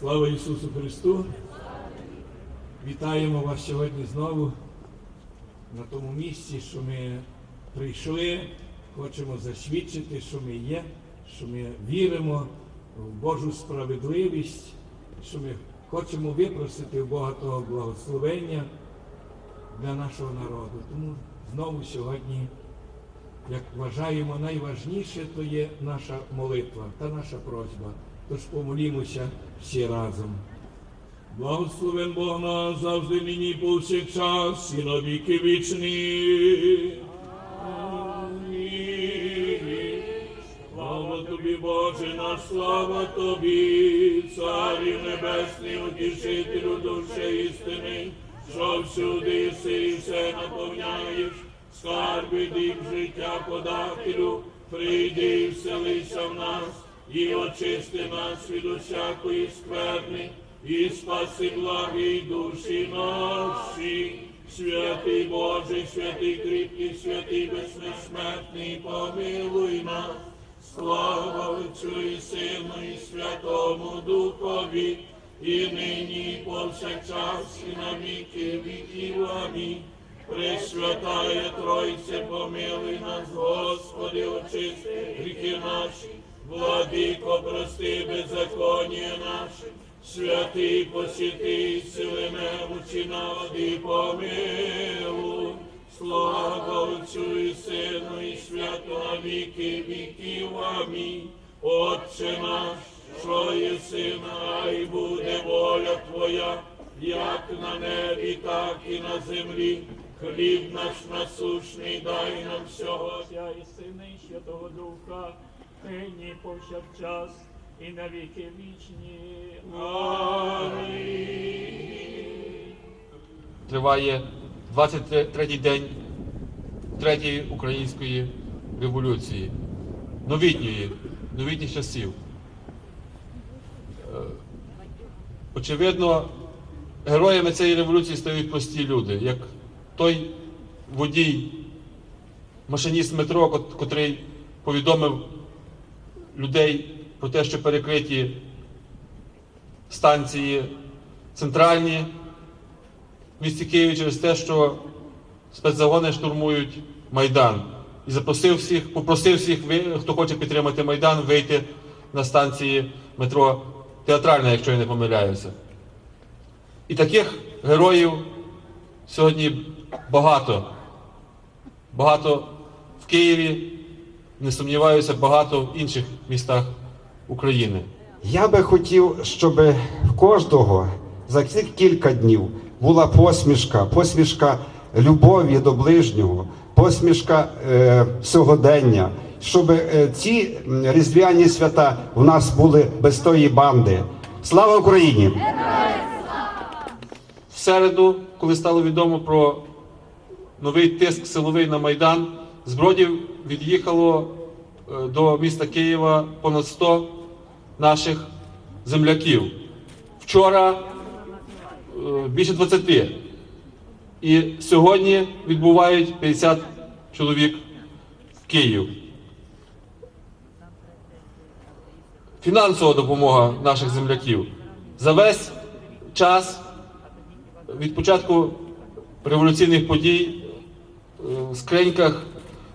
Слава Ісусу Христу! Вітаємо вас сьогодні знову на тому місці, що ми прийшли, хочемо засвідчити, що ми є, що ми віримо в Божу справедливість, що ми хочемо випросити у Бога того благословення для нашого народу. Тому знову сьогодні, як вважаємо, найважніше то є наша молитва та наша просьба. Тож помолімося всі разом. Благословен Бог нас завжди нині повсякчас і на віки вічні. Слава тобі, Боже наш, слава тобі, Царю Небесний, утішителю душі істини, що всюди єси і все наповняєш, скарби дім життя подателю, прийди і вселися в нас, і очисти нас від усякої скверни, і спаси благі душі наші. Святий Боже, святий кріпкий, святий безсмертний, помилуй нас. Слава Отцю і Сину, і Святому Духові, і нині, і повсякчас, і на віки віків. Амінь. Пресвятая Тройце, помилуй нас, Господи, очисти гріхи наші, владико, прости беззаконня наше, святий посіти, сили немочі народи, помилуй. Слава Отцю і Сину, і Свято на віки віків. Амінь. Отче наш, що єси, нехай буде воля Твоя, як на небі, так і на землі. Хліб наш насушний дай нам сьогодні. І Сина, і Святого Духа, нині повсякчас, і на віки вічні. Амінь. триває 23-й день третьої української революції, новітньої, новітніх часів. Е, Очевидно, героями цієї революції стають прості люди, як той водій, машиніст метро, котрий повідомив людей про те, що перекриті станції центральні в місті Києві через те, що спецзагони штурмують Майдан. І запросив всіх, попросив всіх, хто хоче підтримати Майдан, вийти на станції метро Театральна, якщо я не помиляюся. І таких героїв сьогодні багато. Багато в Києві, не сумніваюся, багато в інших містах України. Я би хотів, щоб в кожного за цих кілька днів була посмішка, посмішка любові до ближнього, посмішка е, сьогодення, щоб е, ці різдвяні свята в нас були без тої банди. Слава Україні! В середу, коли стало відомо про новий тиск силовий на Майдан, з Бродів від'їхало е, до міста Києва понад 100 наших земляків. Вчора е, більше 20. І сьогодні відбувають 50 чоловік в Київ. Фінансова допомога наших земляків. За весь час від початку революційних подій е, в скриньках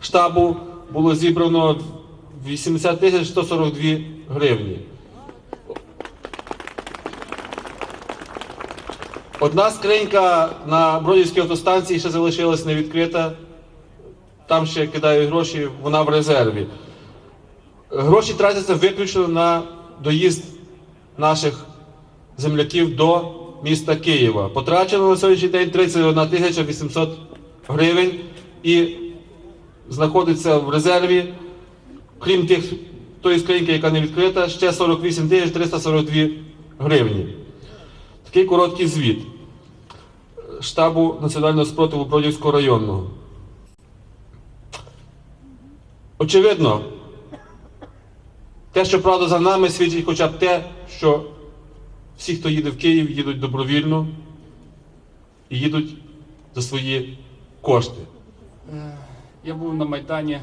штабу було зібрано 80 тисяч 142 гривні. Одна скринька на Бродівській автостанції ще залишилась не відкрита. Там ще кидають гроші, вона в резерві. Гроші тратяться виключно на доїзд наших земляків до міста Києва. Потрачено на сьогоднішній день 31 тисяча 800 гривень і знаходиться в резерві, крім тих, тої скриньки, яка не відкрита, ще 48 тисяч 342 гривні. Такий короткий звіт штабу національного спротиву Бродівського районного. Очевидно, те, що правда за нами, свідчить хоча б те, що всі, хто їде в Київ, їдуть добровільно і їдуть за свої кошти. Я був на Майдані,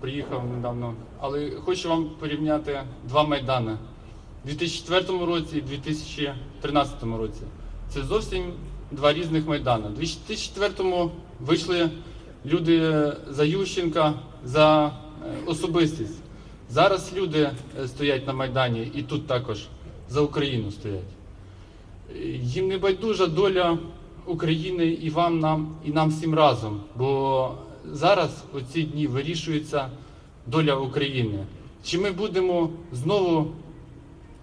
приїхав недавно, але хочу вам порівняти два майдани. у 2004 році і 2013 році. Це зовсім два різних майдани. У 2004 вийшли люди за Ющенка, за е, особистість. Зараз люди е, стоять на Майдані і тут також за Україну стоять. Їм не байдужа доля України і вам, нам, і нам всім разом. Бо зараз у ці дні вирішується доля України. Чи ми будемо знову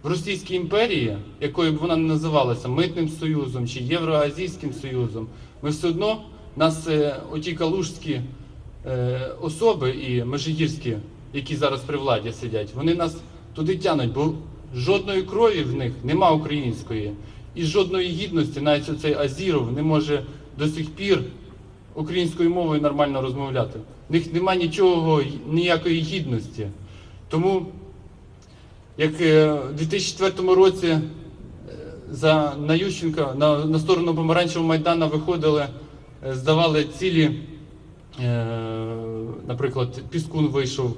в Російській імперії, якою б вона не називалася, Митним Союзом чи Євроазійським Союзом, ми все одно нас е, оті калужські е, особи і межигірські, які зараз при владі сидять, вони нас туди тянуть, бо жодної крові в них нема української, і жодної гідності, навіть оцей Азіров не може до сих пір українською мовою нормально розмовляти. В них нема нічого, ніякої гідності. Тому як е, в 2004 році е, за на Ющенка на, на сторону Помаранчевого Майдану виходили, е, здавали цілі, е, наприклад, Піскун вийшов,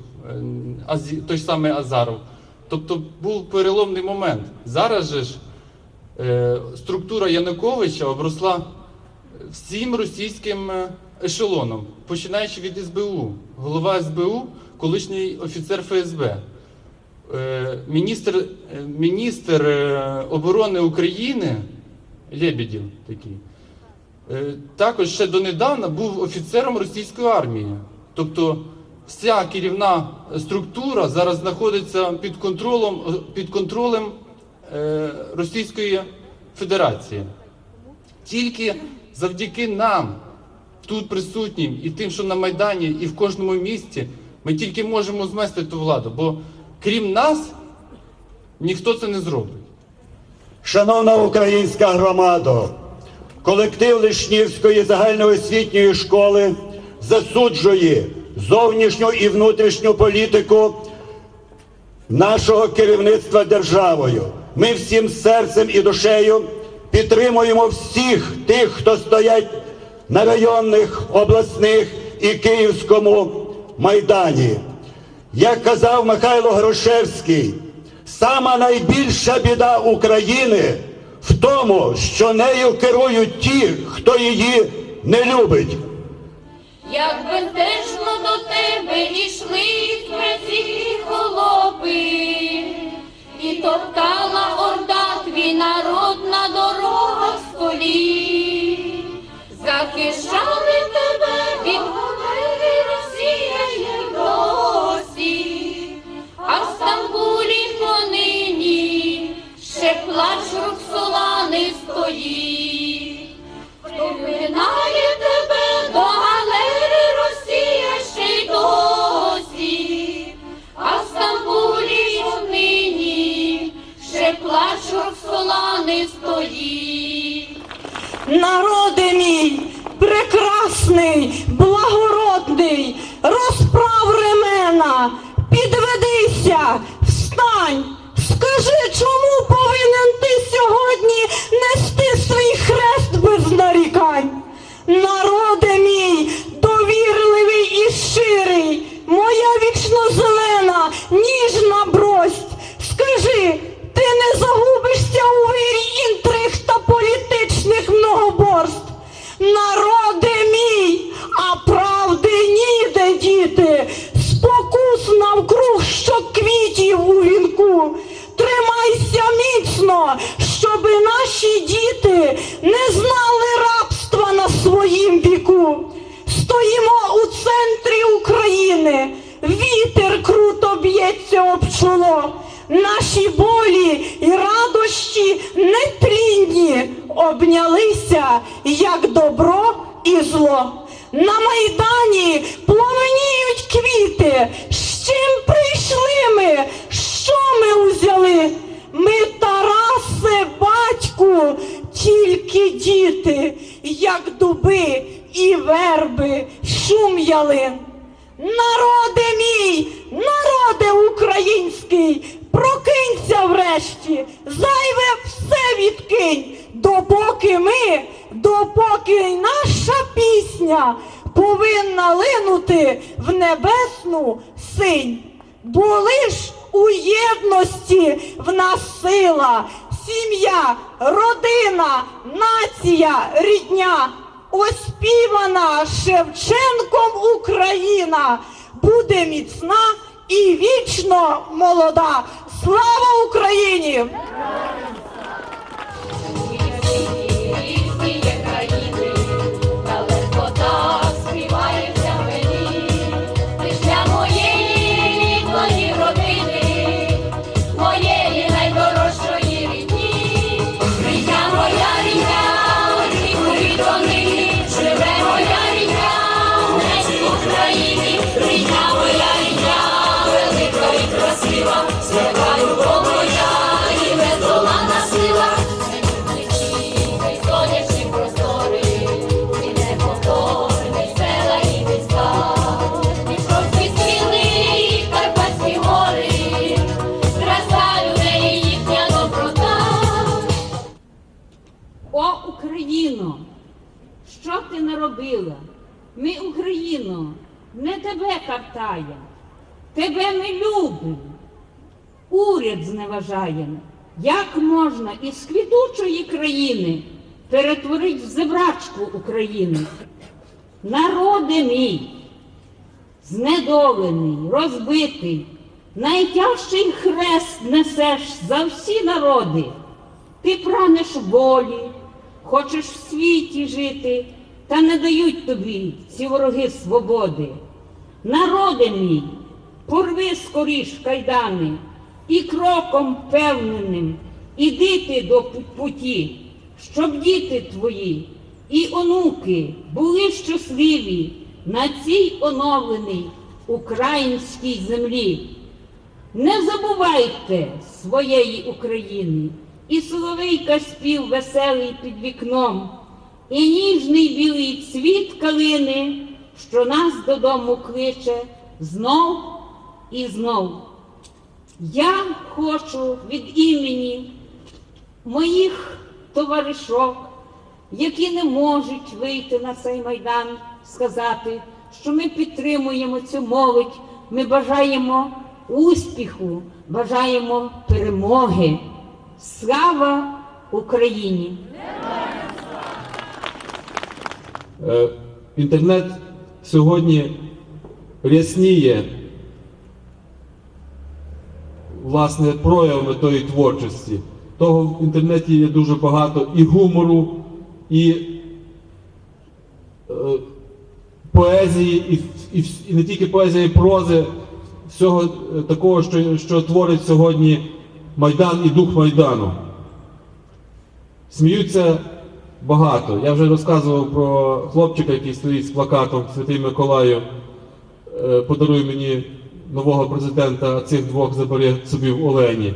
е, той ж самий Азаров. Тобто був переломний момент. Зараз же ж е, структура Януковича обросла всім російським е, ешелоном, починаючи від СБУ. Голова СБУ, колишній офіцер ФСБ. Е, Міністр, е, міністр оборони України Лебедєв такий, також ще донедавна був офіцером російської армії. Тобто вся керівна структура зараз знаходиться під контролем, під контролем Російської Федерації. Тільки завдяки нам, тут присутнім, і тим, що на Майдані, і в кожному місті, ми тільки можемо змести ту владу, бо крім нас ніхто це не зробить. Шановна українська громада, колектив Лишнівської загальноосвітньої школи засуджує зовнішню і внутрішню політику нашого керівництва державою. Ми всім серцем і душею підтримуємо всіх тих, хто стоять на районних, обласних і київському майдані. Як казав Михайло Грушевський, сама найбільша біда України в тому, що нею керують ті, хто її не любить. Як бездечно до тебе ішли смерті холопи, і топтала орда твій народ на дорогах столі, захищали тебе від Росія й щоби наші діти не знали рабства на своїм віку. Стоїмо у центрі України, вітер круто б'ється об чоло. Наші болі і радощі нетлінні обнялися, як добро і зло. На майдані пламеніють квіти. З чим прийшли ми тільки діти, як дуби і верби, шум ялин. Народи мій, народе український, прокинься врешті, зайве все відкинь, допоки ми, допоки наша пісня повинна линути в небесну синь. Бо лиш у єдності в нас сила, сім'я, родина, нація, рідня, оспівана Шевченком Україна буде міцна і вічно молода. Слава Україні! Картає, тебе ми любимо, уряд зневажаємо. Як можна із квітучої країни перетворити в зебрачку України? Народи мій, знедолений, розбитий, найтяжчий хрест несеш за всі народи. Ти прагнеш волі, хочеш в світі жити, та не дають тобі ці вороги свободи. Народи мій, порви скоріш кайдани, і кроком певненим іди до путі, щоб діти твої і онуки були щасливі на цій оновленій українській землі. Не забувайте своєї України, і соловейка спів веселий під вікном, і ніжний білий цвіт калини, що нас додому кличе знов і знов. Я хочу від імені моїх товаришок, які не можуть вийти на цей майдан, сказати, що ми підтримуємо цю молодь, ми бажаємо успіху, бажаємо перемоги. Слава Україні! Е, Інтернет сьогодні рясніє власне проявами тої творчості. Того в інтернеті є дуже багато і гумору, і е, поезії, і, і, і не тільки поезії, і прози, всього е, такого, що, що творить сьогодні Майдан і дух Майдану. Сміються багато. Я вже розказував про хлопчика, який стоїть з плакатом Святий Миколаю. е, Подаруй мені нового президента, а цих двох забери собі в Олені. Е,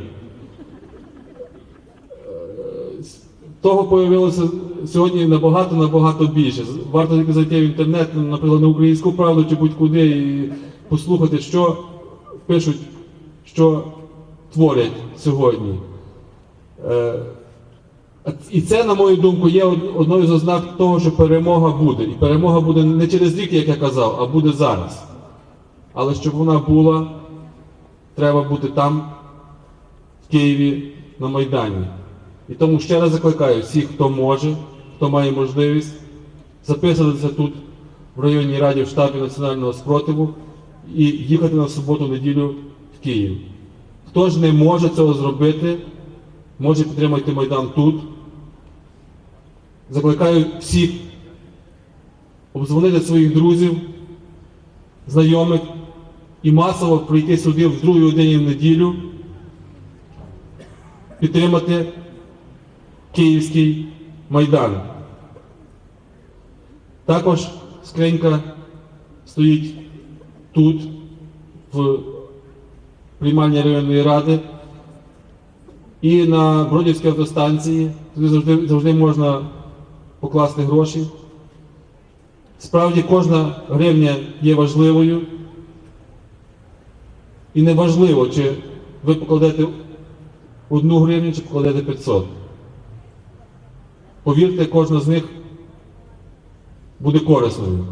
Того появилося сьогодні набагато набагато більше. Варто тільки зайти в інтернет, наприклад, на українську правду чи будь-куди і послухати, що пишуть, що творять сьогодні. І це, на мою думку, є одною з ознак того, що перемога буде. І перемога буде не через рік, як я казав, а буде зараз. Але щоб вона була, треба бути там, в Києві, на Майдані. І тому ще раз закликаю всіх, хто може, хто має можливість, записуватися тут, в районній раді в штабі національного спротиву і їхати на суботу-неділю в Київ. Хто ж не може цього зробити, може підтримати Майдан тут. Закликаю всіх обдзвонити своїх друзів, знайомих і масово прийти сюди в другій годині в неділю, підтримати Київський Майдан. Також скринька стоїть тут, в приймальні районної ради. І на Бродівській автостанції туди завжди, завжди можна покласти гроші. Справді кожна гривня є важливою. І не важливо, чи ви покладете одну гривню, чи покладете 500. Повірте, кожна з них буде корисною.